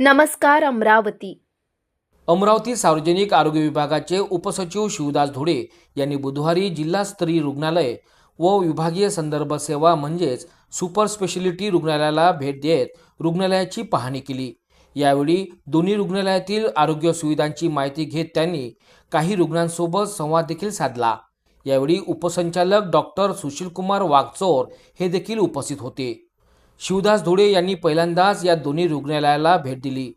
नमस्कार अमरावती. अमरावती सार्वजनिक आरोग्य विभागाचे उपसचिव शिवदास धुळे यांनी बुधवारी जिल्हास्तरीय रुग्णालय व विभागीय संदर्भ सेवा म्हणजेच सुपर स्पेशालिटी रुग्णालयाला भेट देत रुग्णालयाची पाहणी केली. यावेळी दोन्ही रुग्णालयातील आरोग्य सुविधांची माहिती घेत त्यांनी काही रुग्णांसोबत संवाद देखील साधला. यावेळी उपसंचालक डॉक्टर सुशीलकुमार वागचोर हे देखील उपस्थित होते. शिवदास धुळे यांनी पहिल्यांदाच या दोन्ही रुग्णालयाला भेट दिली.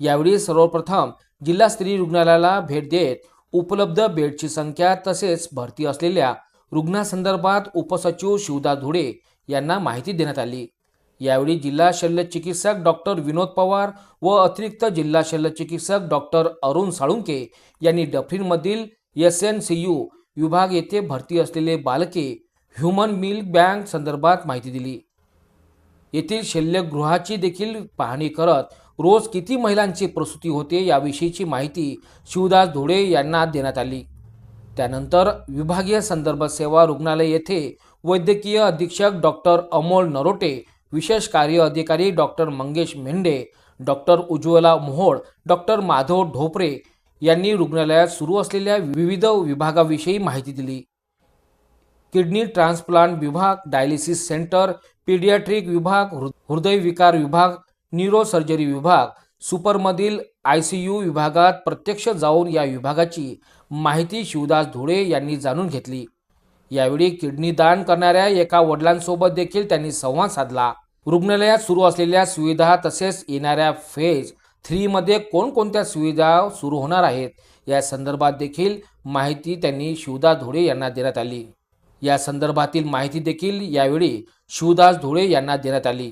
यावेळी सर्वप्रथम जिल्हास्तरीय रुग्णालयाला भेट देत उपलब्ध बेडची संख्या तसेच भरती असलेल्या रुग्णासंदर्भात उपसचिव शिवदास धुळे यांना माहिती देण्यात आली. यावेळी जिल्हा शल्य चिकित्सक डॉक्टर विनोद पवार व अतिरिक्त जिल्हा शल्य चिकित्सक डॉक्टर अरुण साळुंके यांनी डफरीनमधील एस एन सी यू विभाग येथे भरती असलेले बालके ह्युमन मिल्क बँक संदर्भात माहिती दिली. येथील शल्यगृहाची देखील पाहणी करत रोज किती महिलांची प्रसूती होते याविषयीची माहिती शिवदास धुळे यांना देण्यात आली. त्यानंतर विभागीय संदर्भ सेवा रुग्णालय येथे वैद्यकीय अधीक्षक डॉक्टर अमोल नरोटे विशेष कार्य अधिकारी doctor Mangesh Mendhe doctor Ujjwala Mohol doctor Madhav Dhopare यांनी रुग्णालयात सुरू असलेल्या विविध विभागाविषयी माहिती दिली. किडनी ट्रान्सप्लांट विभाग डायलिसिस सेंटर पीडियाट्रिक विभाग हृ- हृदयविकार विभाग न्यूरोसर्जरी विभाग सुपरमधील आय सी यू विभागात प्रत्यक्ष जाऊन या विभागाची माहिती शिवदास धुळे यांनी जाणून घेतली. यावेळी किडनी दान करणाऱ्या एका वडिलांसोबत देखील त्यांनी संवाद साधला. रुग्णालयात सुरू असलेल्या सुविधा तसेच येणाऱ्या फेज थ्रीमध्ये कोणकोणत्या सुविधा सुरू होणार आहेत या संदर्भात देखील माहिती त्यांनी शिवदास धुळे यांना देण्यात आली. या संदर्भातील माहिती देखील यावेळी शिवदास धुळे यांना देण्यात आली.